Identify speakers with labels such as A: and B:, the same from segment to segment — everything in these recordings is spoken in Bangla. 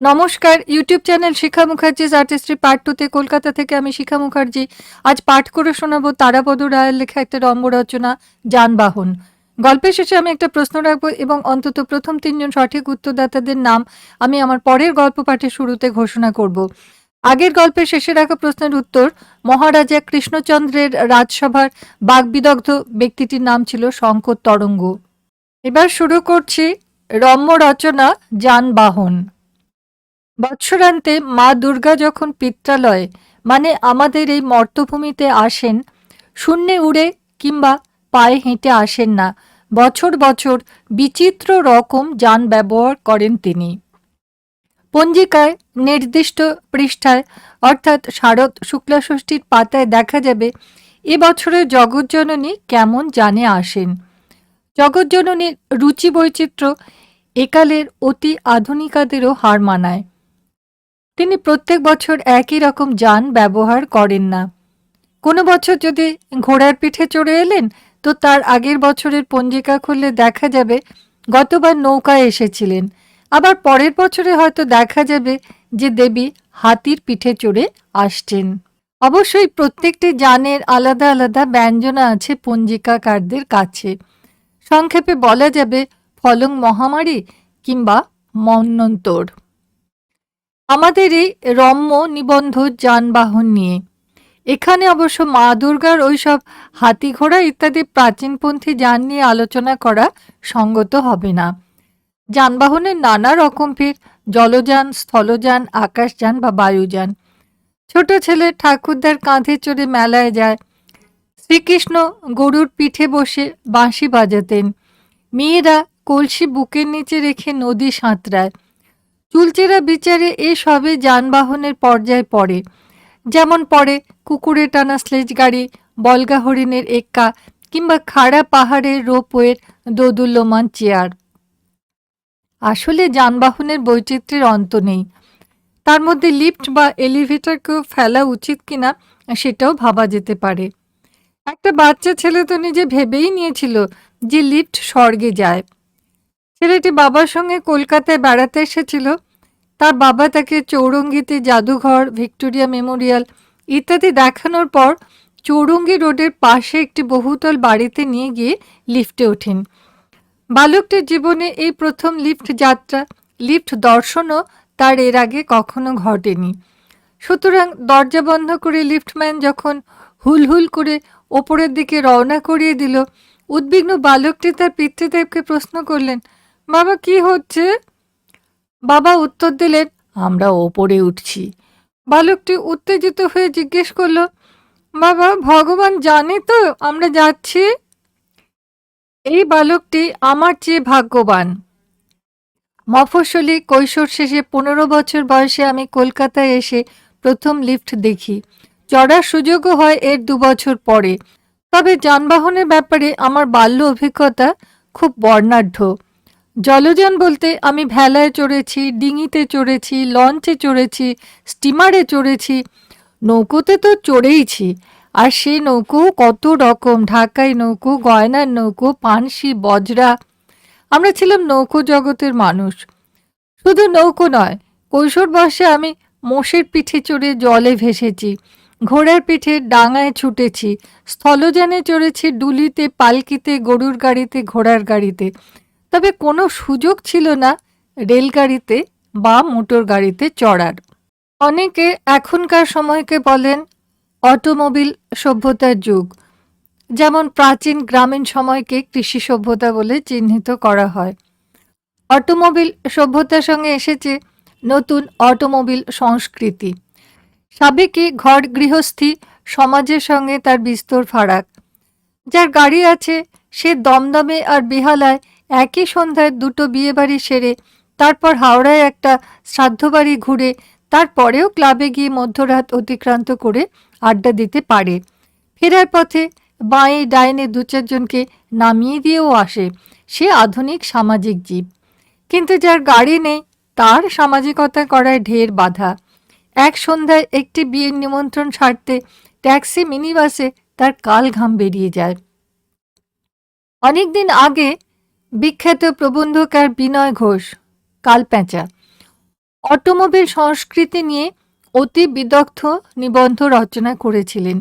A: নমস্কার, YouTube channel Shikha Mukherjee's artistry part টুতে কলকাতা থেকে আমি শিখা মুখার্জি। আজ পাঠ করে শোনাবো তারাপদ রায়ের লেখা একটা রম্য রচনা যানবাহন। গল্পের শেষে আমি একটা প্রশ্ন রাখব এবং অন্তত প্রথম তিনজন সঠিক উত্তরদাতাদের নাম আমি আমার পরের গল্প পাঠের শুরুতে ঘোষণা করব। আগের গল্পের শেষে রাখা প্রশ্নের উত্তর, মহারাজা কৃষ্ণচন্দ্রের রাজসভার বাগবিদগ্ধ ব্যক্তিটির নাম ছিল শঙ্কর তরঙ্গ। এবার শুরু করছি রম্য রচনা যানবাহন। বৎসরান্তে মা দুর্গা যখন পিত্রালয়ে মানে আমাদের এই মর্তভূমিতে আসেন, শূন্যে উড়ে কিংবা পায়ে হেঁটে আসেন না, বছর বছর বিচিত্র রকম যান ব্যবহার করেন তিনি। পঞ্জিকায় নির্দিষ্ট পৃষ্ঠায়, অর্থাৎ শারদ শুক্লাষষ্ঠীর পাতায় দেখা যাবে, এ বছরের জগজ্জননী কেমন জানে আসেন। জগজ্জননীর রুচি বৈচিত্র্য একালের অতি আধুনিকাদেরও হার মানায়। তিনি প্রত্যেক বছর একই রকম যান ব্যবহার করেন না। কোনো বছর যদি ঘোড়ার পিঠে চড়ে এলেন, তো তার আগের বছরের পঞ্জিকা খুললে দেখা যাবে গতবার নৌকায় এসেছিলেন। আবার পরের বছরে হয়তো দেখা যাবে যে দেবী হাতির পিঠে চড়ে আসছেন। অবশ্যই প্রত্যেকটি যানের আলাদা আলাদা ব্যঞ্জনা আছে পঞ্জিকাকারদের কাছে। সংক্ষেপে বলা যাবে ফলং মহামারী কিংবা মন্বন্তর আমাদের এই রম্য নিবন্ধ যানবাহন নিয়ে। এখানে অবশ্য মা দুর্গার ওইসব হাতি ঘোড়া ইত্যাদি প্রাচীনপন্থী যান নিয়ে আলোচনা করা সঙ্গত হবে না। যানবাহনের নানা রকম ফের জলযান, স্থলযান, আকাশযান বা বায়ুযান। ছোট ছেলে ঠাকুরদার কাঁধে চড়ে মেলায় যায়। শ্রীকৃষ্ণ গরুর পিঠে বসে বাঁশি বাজাতেন। মেয়েরা কলসি বুকের নিচে রেখে নদী সাঁতরায়। চুলচেরা বিচারে এ সবে যানবাহনের পর্যায়ে পড়ে। যেমন পড়ে কুকুরে টানা স্লেজ গাড়ি, বলগা হরিণের এক্কা কিংবা খাড়া পাহাড়ের রোপওয়ের দোদুল্যমান চেয়ার। আসলে যানবাহনের বৈচিত্র্যের অন্ত নেই। তার মধ্যে লিফট বা এলিভেটরকেও ফেলা উচিত কিনা সেটাও ভাবা যেতে পারে। একটা বাচ্চা ছেলে তো নিজে ভেবেই নিয়েছিল যে লিফট স্বর্গে যায়। ছেলেটি বাবার সঙ্গে কলকাতায় বেড়াতে এসেছিল। তার বাবা তাকে চৌরঙ্গিতে জাদুঘর, ভিক্টোরিয়া মেমোরিয়াল ইত্যাদি দেখানোর পর চৌরঙ্গি রোডের পাশে একটি বহুতল বাড়িতে নিয়ে গিয়ে লিফটে ওঠেন। বালকটির জীবনে এই প্রথম লিফট যাত্রা, লিফট দর্শনও তার এর আগে কখনো ঘটেনি। সুতরাং দরজা বন্ধ করে লিফটম্যান যখন হুল হুল করে ওপরের দিকে রওনা করিয়ে দিল, উদ্বিগ্ন বালকটি তার পিতৃদেবকে প্রশ্ন করলেন, বাবা, কি হচ্ছে? বাবা উত্তর দিলেন, আমরা ওপরে উঠছি। বালকটি উত্তেজিত হয়ে জিজ্ঞেস করল, বাবা, ভগবান জানে তো আমরা যাচ্ছি? এই বালকটি আমার চেয়ে ভাগ্যবান। মফসলি কৈশোর শেষে পনেরো বছর বয়সে আমি কলকাতায় এসে প্রথম লিফট দেখি। চড়ার সুযোগও হয় এর দু বছর পরে। তবে যানবাহনের ব্যাপারে আমার বাল্য অভিজ্ঞতা খুব বর্ণাঢ্য। জলযান বলতে আমি ভেলায় চড়েছি, ডিঙিতে চড়েছি, লঞ্চে চড়েছি, স্টিমারে চড়েছি, নৌকোতে তো চড়েইছি। আর সেই নৌকো কত রকম, ঢাকাই নৌকো, গয়নার নৌকো, পানসি, বজরা। আমরা ছিলাম নৌকো জগতের মানুষ। শুধু নৌকো নয়, কৈশোর বয়সে আমি মোষের পিঠে চড়ে জলে ভেসেছি, ঘোড়ার পিঠে ডাঙায় ছুটেছি, স্থলযানে চড়েছি ডুলিতে, পালকিতে, গরুর গাড়িতে, ঘোড়ার গাড়িতে। তবে কোনো সুযোগ ছিল না রেলগাড়িতে বা মোটর গাড়িতে চড়ার। অনেকে এখনকার সময়কে বলেন অটোমোবিল সভ্যতার যুগ, যেমন প্রাচীন গ্রামীণ সময়কে কৃষি সভ্যতা বলে চিহ্নিত করা হয়। অটোমোবিল সভ্যতার সঙ্গে এসেছে নতুন অটোমোবিল সংস্কৃতি। সাবেকি ঘর গৃহস্থী সমাজের সঙ্গে তার বিস্তর ফারাক। যার গাড়ি আছে সে দমদমে আর বেহালায় একই সন্ধ্যায় দুটো বিয়েবাড়ি সেরে, তারপর হাওড়ায় একটা শ্রাদ্ধবাড়ি ঘুরে, তারপরেও ক্লাবে গিয়ে মধ্যরাত অতিক্রান্ত করে আড্ডা দিতে পারে। ফেরার পথে বাঁয়ে ডাইনে দু চারজনকে নামিয়ে দিয়েও আসে সে আধুনিক সামাজিক জীব। কিন্তু যার গাড়ি নেই, তার সামাজিকতা করায় ঢের বাধা। এক সন্ধ্যায় একটি বিয়ের নিমন্ত্রণ সারতে ট্যাক্সি মিনিবাসে তার কাল ঘাম বেরিয়ে যায়। অনেকদিন আগে বিখ্যাত প্রবন্ধকার বিনয় ঘোষ কালপ্যাঁচা অটোমোবিল সংস্কৃতি নিয়ে অতি বিদগ্ধ নিবন্ধ রচনা করেছিলেন।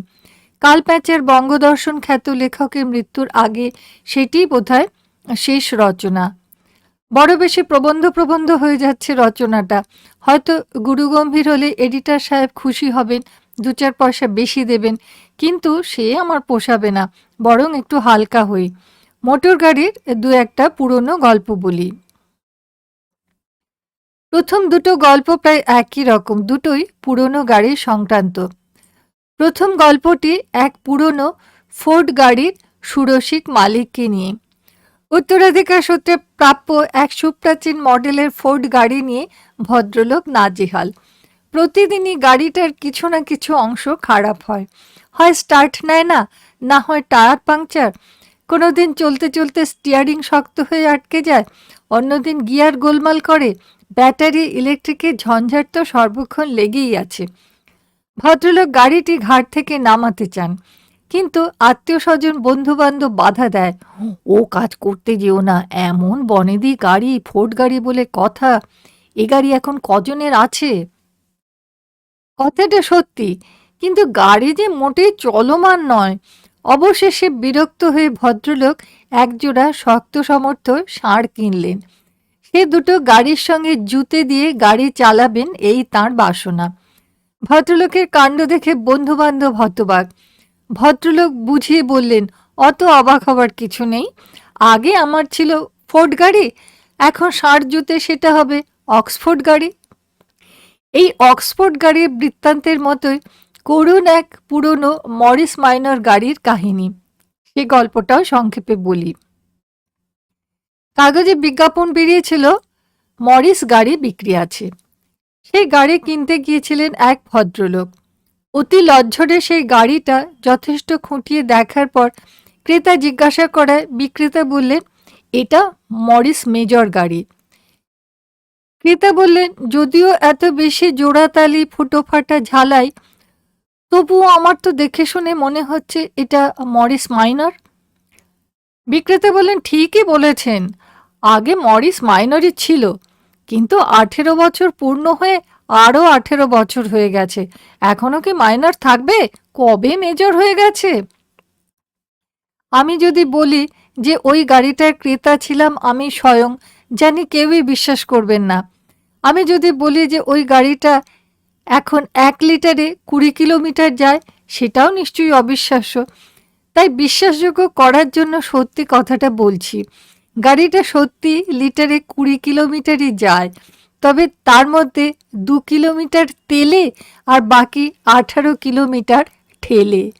A: কালপ্যাচের বঙ্গদর্শন খ্যাত লেখকের মৃত্যুর আগে সেটি বোধহয় শেষ রচনা। বড় বেশি প্রবন্ধ প্রবন্ধ হয়ে যাচ্ছে রচনাটা। হয়তো গুরুগম্ভীর হলে এডিটার সাহেব খুশি হবেন, দু চার পয়সা বেশি দেবেন, কিন্তু সে আমার পোষাবে না, বরং একটু হালকা হই। মোটর গাড়ির দু একটা পুরনো গল্প বলি। প্রথম দুটো গল্প প্রায় একই রকম, দুটোই পুরনো গাড়ি সংক্রান্ত। প্রথম গল্পটি এক পুরনো ফোর্ড গাড়ির সুরসিক মালিককে নিয়ে। উত্তরাধিকার সূত্রে প্রাপ্য এক সুপ্রাচীন মডেলের ফোর্ড গাড়ি নিয়ে ভদ্রলোক নাজেহাল। প্রতিদিনই গাড়িটার কিছু না কিছু অংশ খারাপ হয়। হয় স্টার্ট নেয় না না হয় টায়ার পাংচার কোনোদিন চলতে চলতে স্টিয়ারিং শক্ত হয়ে আটকে যায়, অন্যদিন গিয়ার গোলমাল করে, ব্যাটারি ইলেকট্রিকের ঝঞ্ঝাট তো সর্বক্ষণ লেগেই আছে। ভদ্রলোক গাড়িটি ঘাট থেকে নামাতে চান, কিন্তু আত্মীয় স্বজন বন্ধু বান্ধব বাধা দেয়, ও কাজ করতে যেও না, এমন বনেদি গাড়ি, ফোর্ড গাড়ি বলে কথা, এ গাড়ি এখন কজনের আছে? কথাটা সত্যি, কিন্তু গাড়ি যে মোটেই চলমান নয় অবশেষে বিরক্ত হয়ে ভদ্রলোক একজোড়া শক্ত সমর্থ ষাঁড় কিনলেন। সে দুটো গাড়ির সঙ্গে জুতে দিয়ে গাড়ি চালাবেন এই তার বাসনা। ভদ্রলোকের কাণ্ড দেখে বন্ধু বান্ধব হতবাক। ভদ্রলোক বুঝিয়ে বললেন, অত অবাক হবার কিছু নেই। আগে আমার ছিল ফোর্ড গাড়ি, এখন ষাঁড় জুতে সেটা হবে অক্সফোর্ড গাড়ি। এই অক্সফোর্ড গাড়ির বৃত্তান্তের মতোই করুণ এক পুরনো মরিস মাইনর গাড়ির কাহিনী। সে গল্পটাও সংক্ষেপে বলি। কাগজে বিজ্ঞাপন বেরিয়েছিল, মরিস গাড়ি বিক্রি আছে। সেই গাড়ি কিনতে গিয়েছিলেন এক ভদ্রলোক। অতি লজ্জরে সেই গাড়িটা যথেষ্ট খুঁটিয়ে দেখার পর ক্রেতা জিজ্ঞাসা করায়, বিক্রেতা বললেন, এটা মরিস মেজর গাড়ি। ক্রেতা বললেন, যদিও এত বেশি জোড়াতালি, ফুটোফাটা ঝালাই তবুও আমার তো দেখে শুনে মনে হচ্ছে এটা মরিস মাইনর। বিক্রেতা বললেন, ঠিকই বলেছেন। আগে মরিস মাইনরই ছিল, কিন্তু আঠেরো বছর পূর্ণ হয়ে আরও আঠেরো বছর হয়ে গেছে। এখনও কি মাইনর থাকবে? কবে মেজর হয়ে গেছে? আমি যদি বলি যে ওই গাড়িটার ক্রেতা ছিলাম আমি স্বয়ং, জানি কেউই বিশ্বাস করবেন না। আমি যদি বলি যে ওই গাড়িটা এখন এক লিটারে কুড়ি কিলোমিটার যায়, সেটাও নিশ্চয়ই অবিশ্বাস্য। তাই বিশ্বাসযোগ্য করার জন্য সত্যি কথাটা বলছি। গাড়িটা সত্যি লিটারে কুড়ি কিলোমিটারই যায়, তবে তার মধ্যে দু কিলোমিটার তেলে আর বাকি আঠারো কিলোমিটার ঠেলে।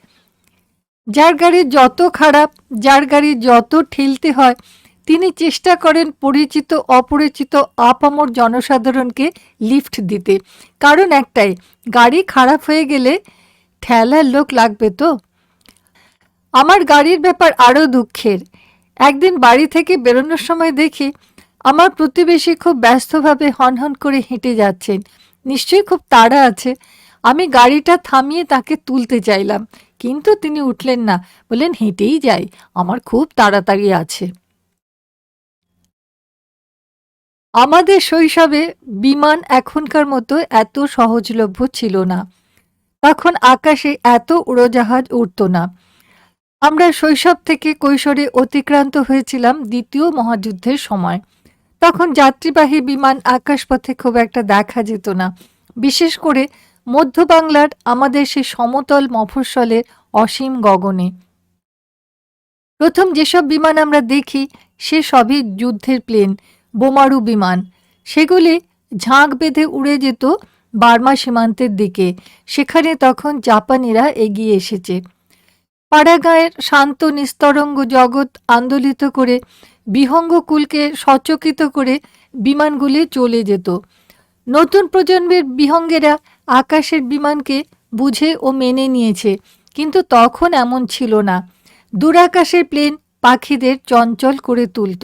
A: যার গাড়ি যত খারাপ, যার গাড়ি যত ঠেলতে হয় তিনি চেষ্টা করেন পরিচিত, অপরিচিত, আপামর জনসাধারণকে লিফট দিতে। কারণ একটাই, গাড়ি খারাপ হয়ে গেলে ঠেলার লোক লাগবে তো? আমার গাড়ির ব্যাপার আরও দুঃখের। একদিন বাড়ি থেকে বেরোনোর সময় দেখি, আমার প্রতিবেশী খুব ব্যস্তভাবে হনহন করে হেঁটে যাচ্ছেন। নিশ্চয়ই খুব তাড়া আছে। আমি গাড়িটা থামিয়ে তাকে তুলতে চাইলাম। কিন্তু তিনি উঠলেন না। বললেন, হেঁটেই যাই। আমার খুব তাড়াতাড়ি আছে। আমাদের শৈশবে বিমান এখনকার মতো এত সহজলভ্য ছিল না। তখন আকাশে এত উড়োজাহাজ উঠত না। আমরা শৈশব থেকে কৈশোরে অতিক্রান্ত হয়েছিলাম দ্বিতীয় মহাযুদ্ধের সময়। তখন যাত্রীবাহী বিমান আকাশপথে খুব একটা দেখা যেত না। বিশেষ করে মধ্য বাংলার আমাদের সে সমতল মফস্বলের অসীম গগনে। প্রথম যেসব বিমান আমরা দেখি, সে সবই যুদ্ধের প্লেন। বোমারু বিমান। সেগুলি ঝাঁক বেঁধে উড়ে যেত বার্মা সীমান্তের দিকে। সেখানে তখন জাপানিরা এগিয়ে এসেছে। পাড়াগাঁয়ের শান্ত নিস্তরঙ্গ জগৎ আন্দোলিত করে বিহঙ্গকুলকে সচকিত করে বিমানগুলি চলে যেত। নতুন প্রজন্মের বিহঙ্গেরা আকাশের বিমানকে বুঝে ও মেনে নিয়েছে, কিন্তু তখন এমন ছিল না। দূরাকাশের প্লেন পাখিদের চঞ্চল করে তুলত।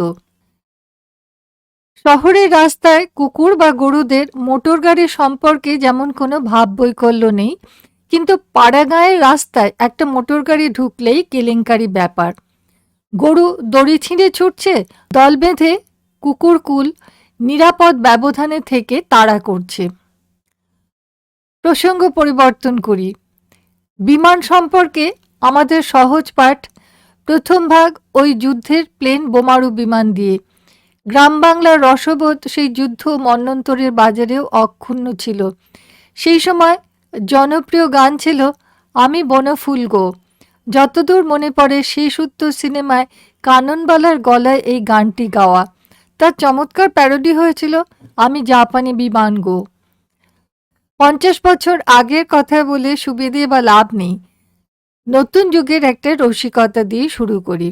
A: শহরের রাস্তায় কুকুর বা গরুদের মোটর গাড়ি সম্পর্কে যেমন কোনো ভাব বৈকল্য নেই, কিন্তু পাড়াগাঁয়ের রাস্তায় একটা মোটর গাড়ি ঢুকলেই কেলেঙ্কারি ব্যাপার। গরু দড়ি ছিঁড়ে ছুটছে, দল বেঁধে কুকুরকুল নিরাপদ ব্যবধানে থেকে তাড়া করছে। প্রসঙ্গ পরিবর্তন করি। বিমান সম্পর্কে আমাদের সহজ পাঠ, প্রথম ভাগ ওই যুদ্ধের প্লেন বোমারু বিমান দিয়ে। গ্রাম বাংলার রসবোধ সেই যুদ্ধ মন্বন্তরের বাজারেও অক্ষুণ্ণ ছিল। সেই সময় জনপ্রিয় গান ছিল আমি বনফুল গো যতদূর মনে পড়ে শেষ উত্তর সিনেমায় কাননবালার গলায় এই গানটি গাওয়া। তার চমৎকার প্যারোডি হয়েছিল আমি জাপানি বিমান গো পঞ্চাশ বছর আগের কথা বলে সুবিধে বা লাভ নেই। নতুন যুগের একটা রসিকতা দিয়ে শুরু করি।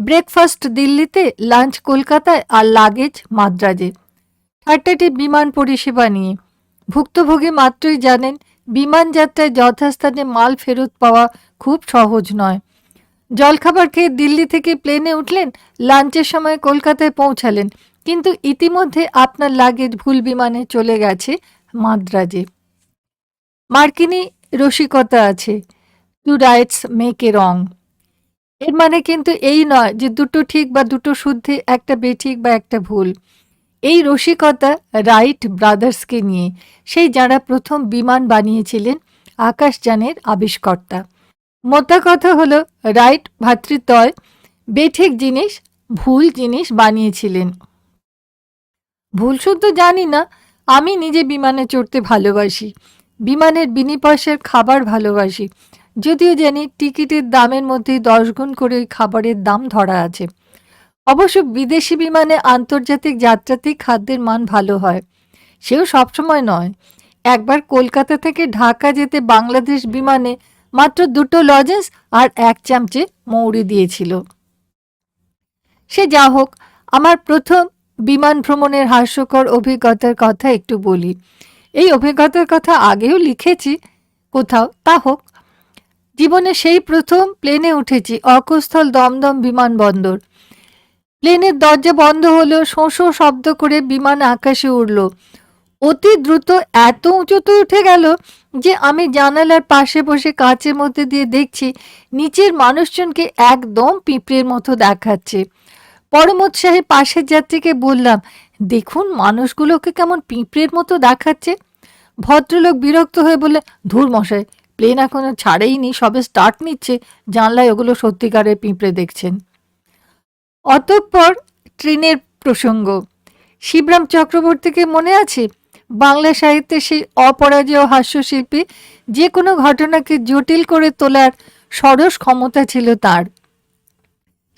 A: ব্রেকফাস্ট দিল্লিতে, লাঞ্চ কলকাতায় আর লাগেজ মাদ্রাজে। ঠাট্টাটি বিমান পরিষেবা নিয়ে। ভুক্তভোগী মাত্রই জানেন, বিমান যাত্রায় যথাস্থানে মাল ফেরত পাওয়া খুব সহজ নয়। জলখাবার খেয়ে দিল্লি থেকে প্লেনে উঠলেন, লাঞ্চের সময় কলকাতায় পৌঁছালেন, কিন্তু ইতিমধ্যে আপনার লাগেজ ভুল বিমানে চলে গেছে মাদ্রাজে। মার্কিনী রসিকতা আছে। টু রাইটস মেক রং এর মানে কিন্তু এই নয় যে দুটো ঠিক বা দুটো শুদ্ধে, একটা বেঠিক বা একটা ভুল। এই রসিকতা রাইট ব্রাদার্সকে নিয়ে সেই যারা প্রথম বিমান বানিয়েছিলেন আকাশযানের আবিষ্কর্তা। মোটা কথা হলো রাইট ভাতৃত্বয় বেঠিক জিনিস, ভুল জিনিস বানিয়েছিলেন। ভুল শুদ্ধ জানি না, আমি নিজে বিমানে চড়তে ভালোবাসি। বিমানের বিনি পয়সার খাবার ভালোবাসি। যদিও জানি টিকিটের দামের মধ্যে দশ গুণ করে খাবারের দাম ধরা আছে। অবশ্য বিদেশি বিমানে আন্তর্জাতিক যাত্রাতেই খাদ্যের মান ভালো হয়। সেও সবসময় নয়। একবার কলকাতা থেকে ঢাকা যেতে বাংলাদেশ বিমানে মাত্র দুটো লজেন্স আর এক চামচে মৌরি দিয়েছিল। সে যা হোক, আমার প্রথম বিমান ভ্রমণের হাস্যকর অভিজ্ঞতার কথা একটু বলি। এই অভিজ্ঞতার কথা আগেও লিখেছি, কোথাও তা হোক। জীবনে সেই প্রথম প্লেনে উঠেছি, অকস্থল দমদম বিমানবন্দর প্লেনের দরজা বন্ধ হলো শোঁ শোঁ শব্দ করে বিমান আকাশে উড়ল। অতি দ্রুত এত উঁচুতে উঠে গেল যে আমি জানালার পাশে বসে কাঁচের মধ্যে দিয়ে দেখছি নিচের মানুষজনকে একদম পিঁপড়ের মতো দেখাচ্ছে। পরম উৎসাহে পাশের যাত্রীকে বললাম, দেখুন মানুষগুলোকে কেমন পিঁপড়ের মতো দেখাচ্ছে। ভদ্রলোক বিরক্ত হয়ে বলে ধুর মশাই প্লেন এখনও ছাড়েইনি, সবে স্টার্ট নিচ্ছে, জানলায় ওগুলো সত্যিকারের পিঁপড়ে দেখছেন। অতঃপর ট্রেনের প্রসঙ্গ। শিবরাম চক্রবর্তীকে মনে আছে? বাংলা সাহিত্যের সেই অপরাজেয় হাস্যশিল্পী যে কোনো ঘটনাকে জটিল করে তোলার সরস ক্ষমতা ছিল তার।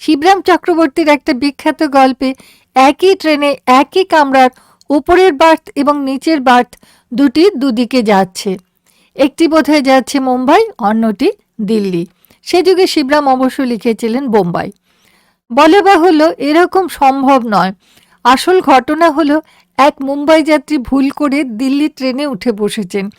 A: শিবরাম চক্রবর্তীর একটা বিখ্যাত গল্পে একই ট্রেনে একই কামরার উপরের বার্থ এবং নিচের বার্থ দুটি দুদিকে যাচ্ছে। একটি বোধহয় যাচ্ছে মুম্বাই, অন্যটি দিল্লি। সে যুগে শিবরাম অবশ্য লিখেছিলেন বোম্বাই। বলে বাহুল্য এরকম সম্ভব নয়। আসল ঘটনা হলো, এক মুম্বাই যাত্রী ভুল করে দিল্লি ট্রেনে উঠে বসেছেন।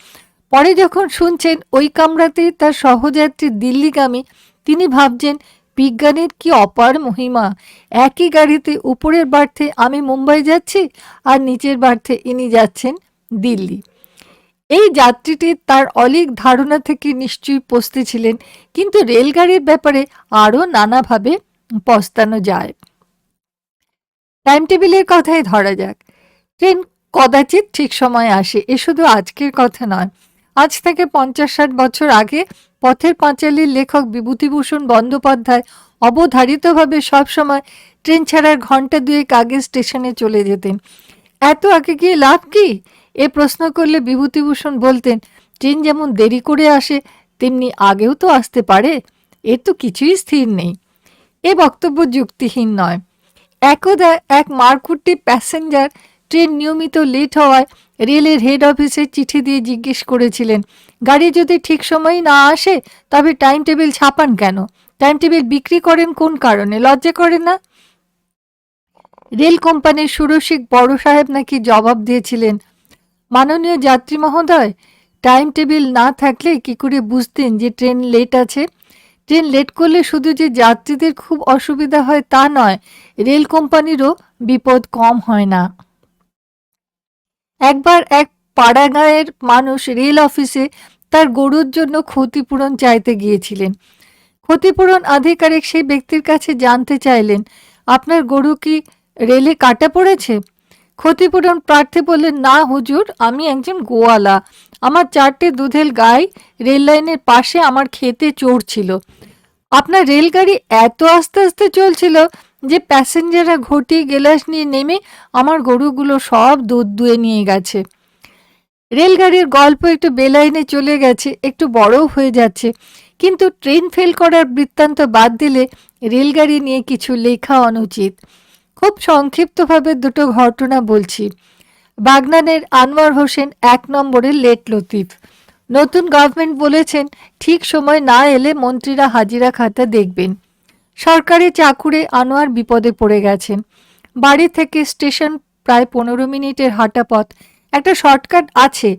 A: পরে যখন শুনছেন ওই কামরাতেই তার সহযাত্রী দিল্লিগামী, তিনি ভাবছেন, বিজ্ঞানের কি অপার মহিমা? একই গাড়িতে উপরের বার্থে আমি মুম্বাই যাচ্ছি, আর নিচের বার্থে ইনি যাচ্ছেন দিল্লি। এই যাত্রীটি তার অলিক ধারণা থেকে নিশ্চয়ই পস্তে ছিলেন, কিন্তু রেলগাড়ির ব্যাপারে আরও নানাভাবে পস্তানো যায়। টাইম টেবিলের কথাই ধরা যাক। ট্রেন কদাচিৎ ঠিক সময় আসে, এ শুধু আজকের কথা নয়। আজ থেকে পঞ্চাশ ষাট বছর আগে পথের পাঁচালীর লেখক বিভূতিভূষণ বন্দ্যোপাধ্যায় অবধারিতভাবে সবসময় ট্রেন ছাড়ার ঘণ্টা দুয়েক আগে স্টেশনে চলে যেতেন। এত আগে গিয়ে লাভ কি? এ প্রশ্ন করলে বিভূতিভূষণ বলতেন, ট্রেন যেমন দেরি করে আসে, তেমনি আগেও তো আসতে পারে। এর তো কিছুই স্থির নেই। এ বক্তব্য যুক্তিহীন নয়। একদা এক মারকুট্টি প্যাসেঞ্জার ট্রেন নিয়মিত লেট হওয়ায় রেলের হেড অফিসে চিঠি দিয়ে জিজ্ঞেস করেছিলেন, গাড়ি যদি ঠিক সময়ে না আসে, তবে টাইম টেবিল ছাপান কেন? টাইম টেবিল বিক্রি করেন কোন কারণে? লজ্জা করে না? রেল কোম্পানির সুরসিক বড় সাহেব নাকি জবাব দিয়েছিলেন মাননীয় যাত্রী মহোদয় টাইম টেবিল না থাকলে কি করে বুঝতেন যে ট্রেন লেট আছে? ট্রেন লেট করলে শুধু যে যাত্রীদের খুব অসুবিধা হয় তা নয় রেল কোম্পানিরও বিপদ কম হয় না। একবার এক পাড়াগাঁয়ের মানুষ রেল অফিসে তার গরুর জন্য ক্ষতিপূরণ চাইতে গিয়েছিলেন। ক্ষতিপূরণ আধিকারিক সেই ব্যক্তির কাছে জানতে চাইলেন, আপনার গরু কি রেলে কাটা পড়েছে? ক্ষতিপূরণ প্রার্থী বললেন, না হুজুর, আমি একজন গোয়ালা। আমার চারটে দুধের গাই রেল লাইনের পাশে আমার খেতে চড়ছিল আপনার রেলগাড়ি এত আস্তে আস্তে চলছিল যে প্যাসেঞ্জাররা ঘটি গেলাস নিয়ে নেমে আমার গরুগুলো সব দুধ দুয়ে নিয়ে গেছে। রেলগাড়ির গল্প একটু বেলাইনে চলে গেছে, একটু বড়ও হয়ে যাচ্ছে। কিন্তু ট্রেন ফেল করার বৃত্তান্ত বাদ দিলে রেলগাড়ি নিয়ে কিছু লেখা অনুচিত। খুব সংক্ষিপ্তভাবে দুটো ঘটনা বলছি। বাগনানের আনোয়ার হোসেন এক নম্বরের লেট লতিফ। নতুন গভর্নমেন্ট বলেছেন, ঠিক সময় না এলে মন্ত্রীরা হাজিরা খাতা দেখবেন। সরকারি চাকুরে আনোয়ার বিপদে পড়ে গেছেন। বাড়ি থেকে স্টেশন প্রায় পনেরো মিনিটের হাঁটা পথ। একটা শর্টকাট আছে,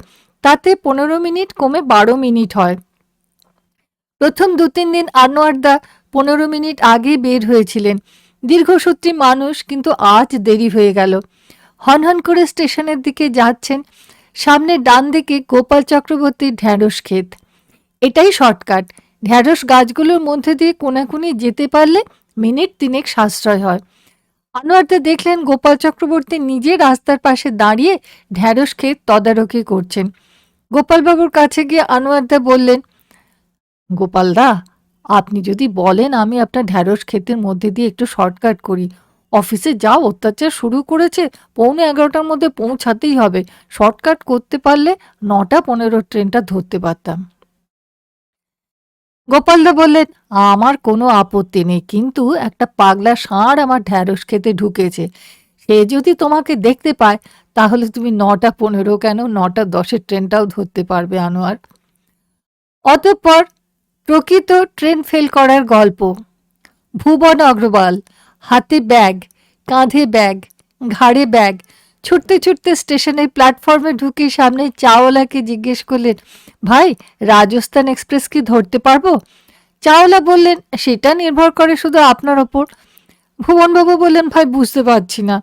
A: তাতে পনেরো মিনিট কমে বারো মিনিট হয়। প্রথম দু তিন দিন আনোয়ারদা পনেরো মিনিট আগে বের হয়েছিলেন। দীর্ঘসূত্রী মানুষ কিন্তু আজ দেরি হয়ে গেল। হনহন করে স্টেশনের দিকে যাচ্ছেন, সামনে ডান দিকে গোপাল চক্রবর্তীর ঢ্যাঁড়স ক্ষেত। এটাই শর্টকাট। ঢ্যাঁড়স গাছগুলোর মধ্যে দিয়ে কোনাকুনি যেতে পারলে মিনিট তিনেক সাশ্রয় হয়। আনোয়ারদা দেখলেন গোপাল চক্রবর্তী নিজে রাস্তার পাশে দাঁড়িয়ে ঢ্যাঁড়স ক্ষেত তদারকি করছেন। গোপালবাবুর কাছে গিয়ে আনোয়ারদা বললেন, গোপালদা আপনি যদি বলেন আমি আপনার ঢ্যাঁড়স ক্ষেতের মধ্যে দিয়ে একটু শর্টকাট করি, অফিসে যা অত্যাচার শুরু করেছে, পৌনে এগারোটার মধ্যে পৌঁছাতেই হবে। শর্টকাট করতে পারলে নটা পনেরো ট্রেনটা ধরতে পারতাম। গোপালদা বললেন, আমার কোনো আপত্তি নেই, কিন্তু একটা পাগলা ষাঁড় আমার ঢ্যাঁড়স খেতে ঢুকেছে। সে যদি তোমাকে দেখতে পায়, তাহলে তুমি নটা পনেরো কেন, নটা দশের ট্রেনটাও ধরতে পারবে, আনোয়ার। অতঃপর প্রকৃত ট্রেন ফেল করার গল্প। ভুবন অগ্রওয়াল, হাতে ব্যাগ, কাঁধে ব্যাগ, ঘাড়ে ব্যাগ, ছুটতে ছুটতে স্টেশনের প্ল্যাটফর্মে ঢুকে সামনে চাওয়ালাকে জিজ্ঞেস করলেন, ভাই, রাজস্থান এক্সপ্রেস কি ধরতে পারব? চাওয়ালা বললেন, সেটা নির্ভর করে শুধু আপনার ওপর। ভুবনবাবু বললেন, ভাই, বুঝতে পারছি না।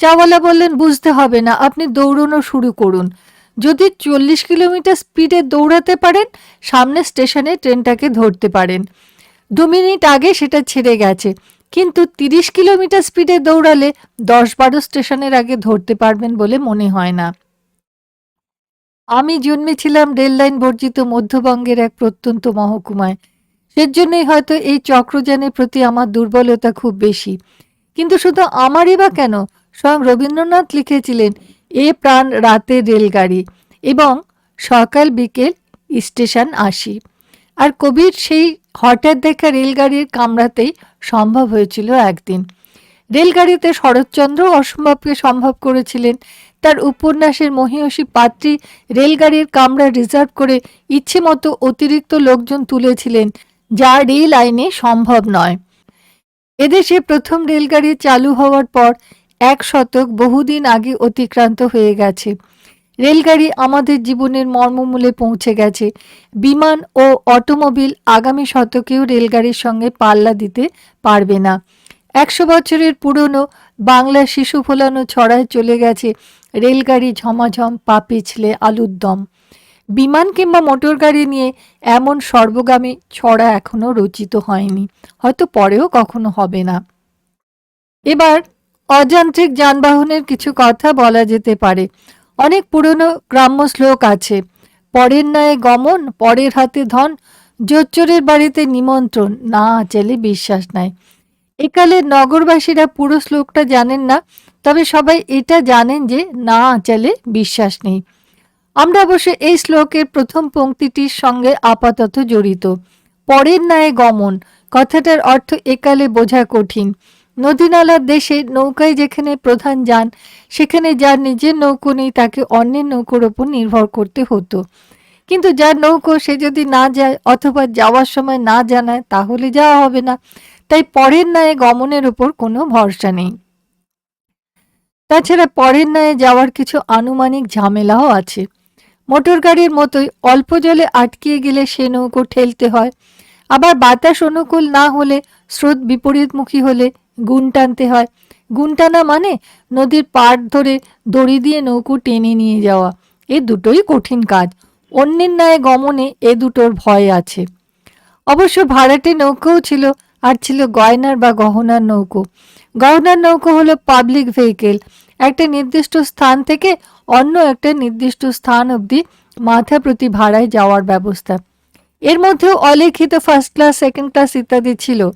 A: চাওয়ালা বললেন, বুঝতে হবে না, আপনি দৌড়ানো শুরু করুন। যদি চল্লিশ কিলোমিটার স্পিডে দৌড়াতে পারেন সামনে স্টেশনে ট্রেনটাকে ধরতে পারেন। দু মিনিট আগে সেটা ছেড়ে গেছে। কিন্তু তিরিশ কিলোমিটার স্পিডে দৌড়ালে দশ বারো স্টেশনের আগে ধরতে পারবেন বলে মনে হয় না। আমি জন্মেছিলাম রেল লাইন বর্জিত মধ্যবঙ্গের এক প্রত্যন্ত মহকুমায়। সেজন্যই হয়তো এই চক্রযানের প্রতি আমার দুর্বলতা খুব বেশি। কিন্তু শুধু আমারই বা কেন? স্বয়ং রবীন্দ্রনাথ লিখেছিলেন এ প্রাণ রাতের রেলগাড়ি এবং সকাল বিকেল স্টেশন আসি। আর কবির সেই হঠাৎ দেখা রেলগাড়ির কামড়াতেই সম্ভব হয়েছিল একদিন। রেলগাড়িতে শরৎচন্দ্র অসম্ভবকে সম্ভব করেছিলেন। তার উপন্যাসের মহিয়সী পাত্রী রেলগাড়ির কামরা রিজার্ভ করে ইচ্ছে মতো অতিরিক্ত লোকজন তুলেছিলেন, যা রেল আইনে সম্ভব নয়। এদেশে প্রথম রেলগাড়ি চালু হওয়ার পর এক শতক বহুদিন আগে অতিক্রান্ত হয়ে গেছে। রেলগাড়ি আমাদের জীবনের মর্মমূলে পৌঁছে গেছে। বিমান ও অটোমোবিল আগামী শতকেও রেলগাড়ির সঙ্গে পাল্লা দিতে পারবে না। একশো বছরের পুরনো বাংলা শিশু ফোলানো ছড়ায় চলে গেছে রেলগাড়ি ঝমাঝম পা পিছলে আলুর দম। বিমান কিংবা মোটর গাড়ি নিয়ে এমন সর্বগামী ছড়া এখনও রচিত হয়নি, হয়তো পরেও কখনো হবে না। এবার অযান্ত্রিক যানবাহনের কিছু কথা বলা যেতে পারে। অনেক পুরনো গ্রাম্য শ্লোক আছে, পরের ন্যায় গমন, পরের হাতে ধন, জোচ্চোরের বাড়িতে নিমন্ত্রণ, না চলে বিশ্বাস নাই। একালে নগরবাসীরা পুরো শ্লোকটা জানেন না, তবে সবাই এটা জানেন যে না চলে বিশ্বাস নেই। আমরা অবশ্য এই শ্লোকের প্রথম পংক্তিটির সঙ্গে আপাতত জড়িত। পরের ন্যায় গমন কথাটার অর্থ একালে বোঝা কঠিন। নদীনালার দেশে নৌকায় যেখানে প্রধান যান, সেখানে যার নিজের নৌকো নেই তাকে অন্যের নৌকোর ওপর নির্ভর করতে হতো। কিন্তু যার নৌকো সে যদি না যায় অথবা যাওয়ার সময় না জানায় তাহলে যাওয়া হবে না। তাই পরের ন্যায় গমনের ওপর কোনো ভরসা নেই। তাছাড়া পরের ন্যায় যাওয়ার কিছু আনুমানিক ঝামেলাও আছে। মোটর গাড়ির মতোই অল্প জলে আটকিয়ে গেলে সে নৌকো ঠেলতে হয়। আবার বাতাস অনুকূল না হলে স্রোত বিপরীতমুখী হলে গুণ টানতে হয়। গুণ টানা মানে নদীর পাড় ধরে দড়ি দিয়ে নৌকো টেনে নিয়ে যাওয়া। এ দুটোই কঠিন কাজ। অন্যের ন্যায় গমনে এ দুটোর ভয় আছে। অবশ্য ভাড়াটে নৌকোও ছিল, আর ছিল গয়নার বা গহনার নৌকো। গহনার নৌকো হলো পাবলিক ভেহিকেল। একটা নির্দিষ্ট স্থান থেকে অন্য একটা নির্দিষ্ট স্থান অবধি মাথা প্রতি ভাড়ায় যাওয়ার ব্যবস্থা। এর মধ্যেও অলিখিত ফার্স্ট ক্লাস সেকেন্ড ক্লাস ইত্যাদি ছিল।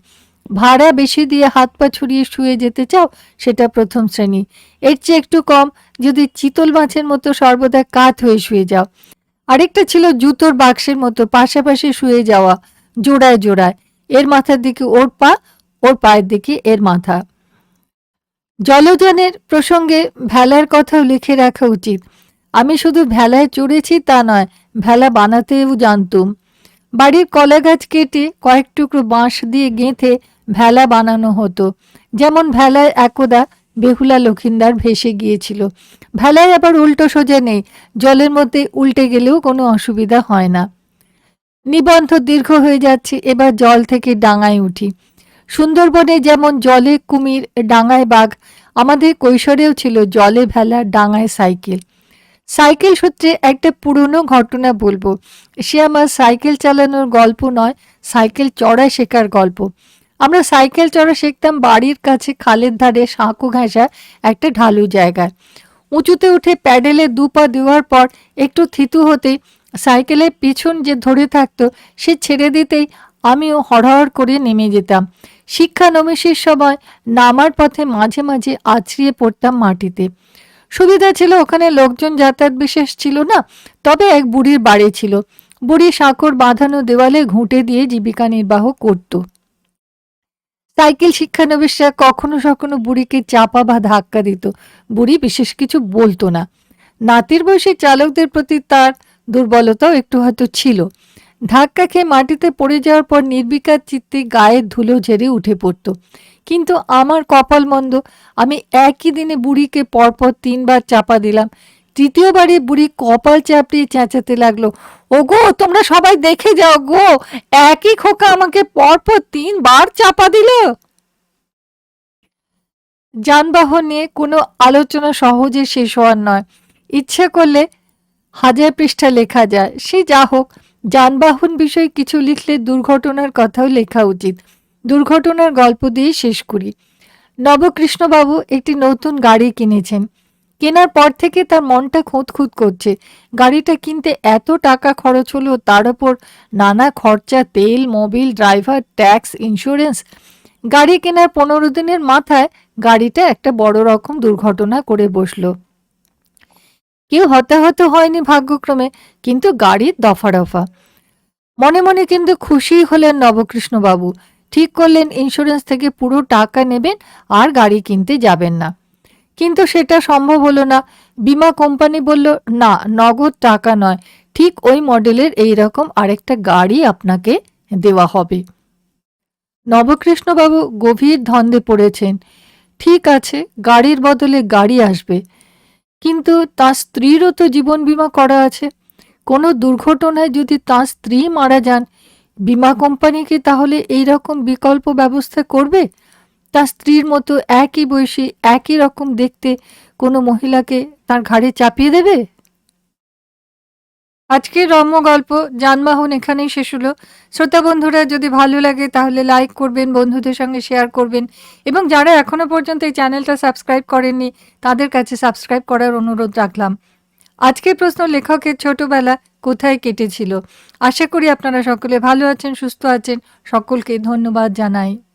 A: ভাড়া বেশি দিয়ে হাত পা ছড়িয়ে শুয়ে যেতে চাও, সেটা প্রথম শ্রেণি। এর চেয়ে একটু কম, যদি চিতল মাছের মতো সর্বদা কাত হয়ে শুয়ে যাও। আরেকটা ছিল জুতোর বাক্সের মতো, পাশাপাশি শুয়ে যাওয়া, জোড়ায় জোড়ায়। এর মাথার দিকে ওর পা, ওর পায়ের দিকে এর মাথা। জলযানের প্রসঙ্গে ভেলার কথাও লিখে রাখা উচিত। আমি শুধু ভেলায় চড়েছি তা নয়, ভেলা বানাতেও জানতুম। বাড়ির কলা গাছ কেটে কয়েক টুকরো বাঁশ দিয়ে গেঁথে ভেলা বানানো হতো। যেমন ভেলায় একদা বেহুলা লক্ষিন্দার ভেসে গিয়েছিল। ভেলায় আবার উল্টো সোজা নেই, জলের মধ্যে উল্টে গেলেও কোনো অসুবিধা হয় না। নিবন্ধ দীর্ঘ হয়ে যাচ্ছে, এবার জল থেকে ডাঙায় উঠি। সুন্দরবনে যেমন জলে কুমির, ডাঙায় বাঘ, আমাদের কৈশোরেও ছিল জলে ভেলা, ডাঙায় সাইকেল। সাইকেল সূত্রে একটা পুরনো ঘটনা বলব। সে আমার সাইকেল চালানোর গল্প নয়, সাইকেল চড়া শেখার গল্প। আমরা সাইকেল চড়া শিখতাম বাড়ির কাছে খালের ধারে সাঁকো ঘেঁষা একটা ঢালু জায়গায়। উঁচুতে উঠে প্যাডেলে দু পা দেওয়ার পর একটু থিতু হতেই সাইকেলের পিছন যে ধরে থাকতো, সে ছেড়ে দিতেই আমিও হড়হড় করে নেমে যেতাম। শিক্ষানবিশের সময় নামার পথে মাঝে মাঝে আছড়িয়ে পড়তাম মাটিতে। সুবিধা ছিল, ওখানে লোকজন যাতায়াত বিশেষ ছিল না, তবে এক বুড়ির বাড়ি ছিল। বুড়ি সাঁকর বাঁধানো দেওয়ালে ঘুঁটে দিয়ে জীবিকা নির্বাহ করত। সাইকেল শিক্ষানবিশরা কখনো কখনো বুড়িকে চাপা বা ধাক্কা দিত। বুড়ি বিশেষ কিছু বলতো না। নাতির বয়সী চালকদের প্রতি তার দুর্বলতাও একটু হয়তো ছিল। ধাক্কা খেয়ে মাটিতে পড়ে যাওয়ার পর নির্বিকার চিত্তে গায়ের ধুলো ঝেড়ে উঠে পড়ত। কিন্তু আমার কপাল মন্দ। আমি একই দিনে বুড়িকে পরপর তিনবার চাপা দিলাম। তৃতীয়বারে বুড়ি কপাল চাপড়িয়ে চেঁচাতে লাগল। ও গো তোমরা সবাই দেখে যাও গো। একই খোকা আমাকে পরপর তিনবার চাপা দিল। যানবাহন নিয়ে কোনো আলোচনা সহজে শেষ হওয়ার নয়। ইচ্ছে করলে হাজার পৃষ্ঠা লেখা যায়। সে যা হোক, যানবাহন বিষয়ে কিছু লিখলে দুর্ঘটনার কথাও লেখা উচিত। দুর্ঘটনার গল্প দিয়ে শেষ করি। নবকৃষ্ণবাবু একটি নতুন গাড়ি কিনেছেন। কেনার পর থেকে তার মনটা খুঁতখুত করছে। গাড়িটা কিনতে এত টাকা খরচ হলো, তার ওপর নানা খরচা, তেল, মোবিল, ড্রাইভার, ট্যাক্স, ইন্স্যুরেন্স। গাড়ি কেনার পনেরো দিনের মাথায় গাড়িটা একটা বড় রকম দুর্ঘটনা করে বসল। কেউ হতাহত হয়নি ভাগ্যক্রমে, কিন্তু গাড়ির দফা রফা মনে মনে কিন্তু খুশি হলেন নবকৃষ্ণবাবু। ঠিক করলেন ইন্স্যুরেন্স থেকে পুরো টাকা নেবেন আর গাড়ি কিনতে যাবেন না। কিন্তু সেটা সম্ভব হলো না। বিমা কোম্পানি বলল, না, নগদ টাকা নয়। ঠিক ওই মডেলের এই রকম আরেকটা গাড়ি আপনাকে দেওয়া হবে। নবকৃষ্ণবাবু গভীর ধন্দে পড়েছেন। ঠিক আছে, গাড়ির বদলে গাড়ি আসবে। কিন্তু তার স্ত্রীরও তো জীবন বিমা করা আছে। কোনো দুর্ঘটনায় যদি তার স্ত্রী মারা যান বিমা কোম্পানি কি তাহলে এই রকম বিকল্প ব্যবস্থা করবে? তার স্ত্রীর মতো একই বয়সী একই রকম দেখতে কোনো মহিলাকে তার ঘাড়ে চাপিয়ে দেবে? আজকের রম্য গল্প, যানবাহন এখানেই শেষ হলো। শ্রোতা বন্ধুরা, যদি ভালো লাগে তাহলে লাইক করবেন, বন্ধুদের সঙ্গে শেয়ার করবেন। এবং যারা এখনও পর্যন্ত এই চ্যানেলটা সাবস্ক্রাইব করেননি, তাদের কাছে সাবস্ক্রাইব করার অনুরোধ রাখলাম। আজকের প্রশ্ন লেখকের ছোটবেলা কোথায় কেটেছিল? আশা করি আপনারা সকলে ভালো আছেন, সুস্থ আছেন। সকলকে ধন্যবাদ জানাই।